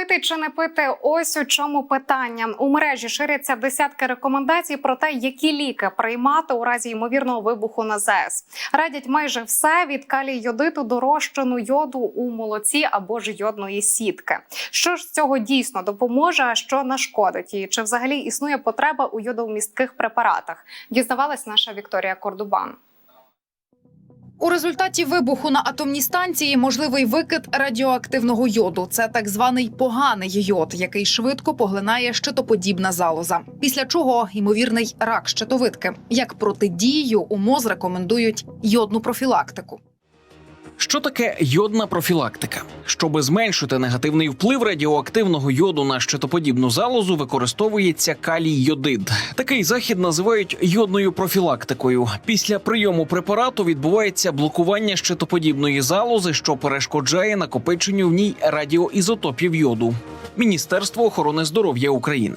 Пити чи не пити? Ось у чому питання. У мережі ширяться десятки рекомендацій про те, які ліки приймати у разі ймовірного вибуху на ЗАЕС. Радять майже все від калій йодиту до розчину йоду у молоці або ж йодної сітки. Що ж з цього дійсно допоможе, а що нашкодить? І чи взагалі існує потреба у йодовмістких препаратах? Дізнавалась наша Вікторія Кордубан. У результаті вибуху на атомній станції можливий викид радіоактивного йоду. Це так званий поганий йод, який швидко поглинає щитоподібна залоза. Після чого ймовірний рак щитовидки. Як протидію у МОЗ рекомендують йодну профілактику. Що таке йодна профілактика? Щоби зменшити негативний вплив радіоактивного йоду на щитоподібну залозу, використовується калій йодид. Такий захід називають йодною профілактикою. Після прийому препарату відбувається блокування щитоподібної залози, що перешкоджає накопиченню в ній радіоізотопів йоду. Міністерство охорони здоров'я України.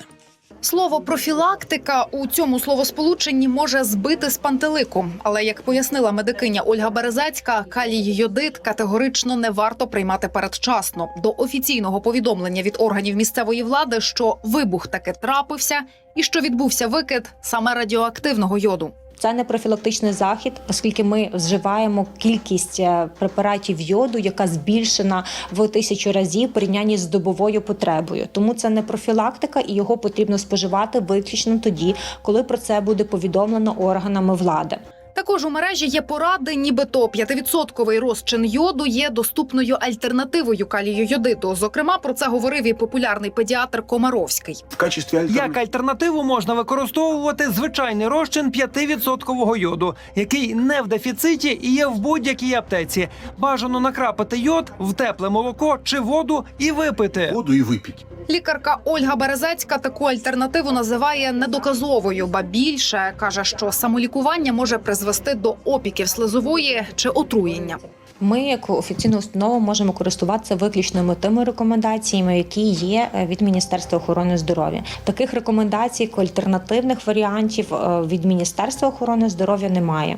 Слово профілактика у цьому словосполученні може збити з пантелику. Але як пояснила медикиня Ольга Березацька, калій йодит категорично не варто приймати передчасно до офіційного повідомлення від органів місцевої влади, що вибух таки трапився і що відбувся викид саме радіоактивного йоду. Це не профілактичний захід, оскільки ми вживаємо кількість е, препаратів йоду, яка збільшена в тисячу разів порівнянні з добовою потребою. Тому це не профілактика, і його потрібно споживати виключно тоді, коли про це буде повідомлено органами влади. Також у мережі є поради, нібито 5% розчин йоду є доступною альтернативою калію йодиту. Зокрема, про це говорив і популярний педіатр Комаровський. В качестві Як альтернативу можна використовувати звичайний розчин 5% йоду, який не в дефіциті і є в будь-якій аптеці. Бажано накрапати йод в тепле молоко чи воду і випити. воду і випіть. Лікарка Ольга Березецька таку альтернативу називає недоказовою, ба більше каже, що самолікування може призвести до опіків слизової чи отруєння. Ми, як офіційна установа, можемо користуватися виключно тими рекомендаціями, які є е, від Міністерства охорони здоров'я. Таких рекомендацій, альтернативних варіантів е, від Міністерства охорони здоров'я немає.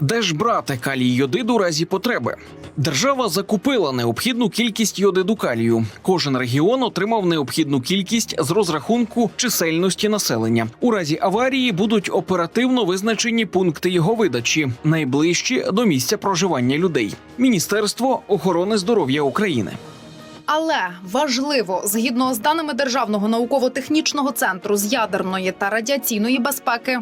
Де ж брати калій йодиду у разі потреби? Держава закупила необхідну кількість йодиду калію. Кожен регіон отримав необхідну кількість з розрахунку чисельності населення. У разі аварії будуть оперативно визначені пункти його видачі, найближчі до місця проживання людей. Міністерство охорони здоров'я України. Але важливо, згідно з даними Державного науково-технічного центру з ядерної та радіаційної безпеки,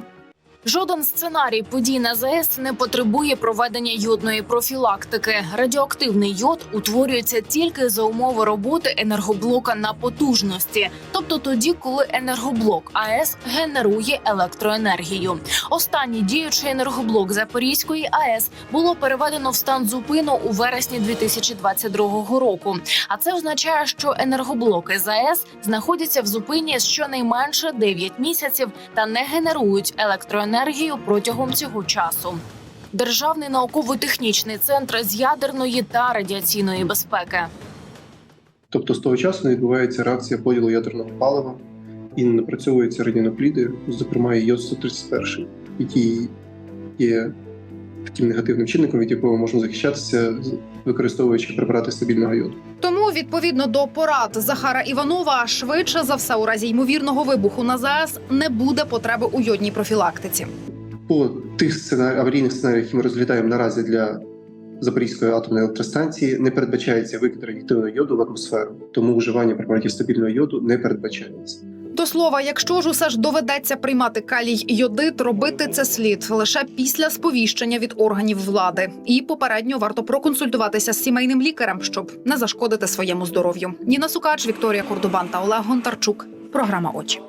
Жоден сценарій подій на ЗАЕС не потребує проведення йодної профілактики. Радіоактивний йод утворюється тільки за умови роботи енергоблока на потужності, тобто тоді, коли енергоблок АЕС генерує електроенергію. Останній діючий енергоблок Запорізької АЕС було переведено в стан зупину у вересні 2022 року. А це означає, що енергоблоки ЗАЕС знаходяться в зупині щонайменше 9 місяців та не генерують електроенергію протягом цього часу. Державний науково-технічний центр з ядерної та радіаційної безпеки. Тобто з того часу не відбувається реакція поділу ядерного палива і не напрацьовуються радіонопліди, зокрема і йод 131, який є таким негативним чинником, від якого можна захищатися, використовуючи препарати стабільного йоду. Тому, відповідно до порад Захара Іванова, швидше за все, у разі ймовірного вибуху на ЗАЕС не буде потреби у йодній профілактиці. По тих сценарі... аварійних сценаріях, які ми розглядаємо наразі для Запорізької атомної електростанції, не передбачається викид радіоактивного йоду в атмосферу, тому вживання препаратів стабільного йоду не передбачається. До слова, якщо ж усе ж доведеться приймати калій йодит, робити це слід лише після сповіщення від органів влади. І попередньо варто проконсультуватися з сімейним лікарем, щоб не зашкодити своєму здоров'ю. Ніна Сукач, Вікторія Кордубан та Олег Гонтарчук. Програма очі.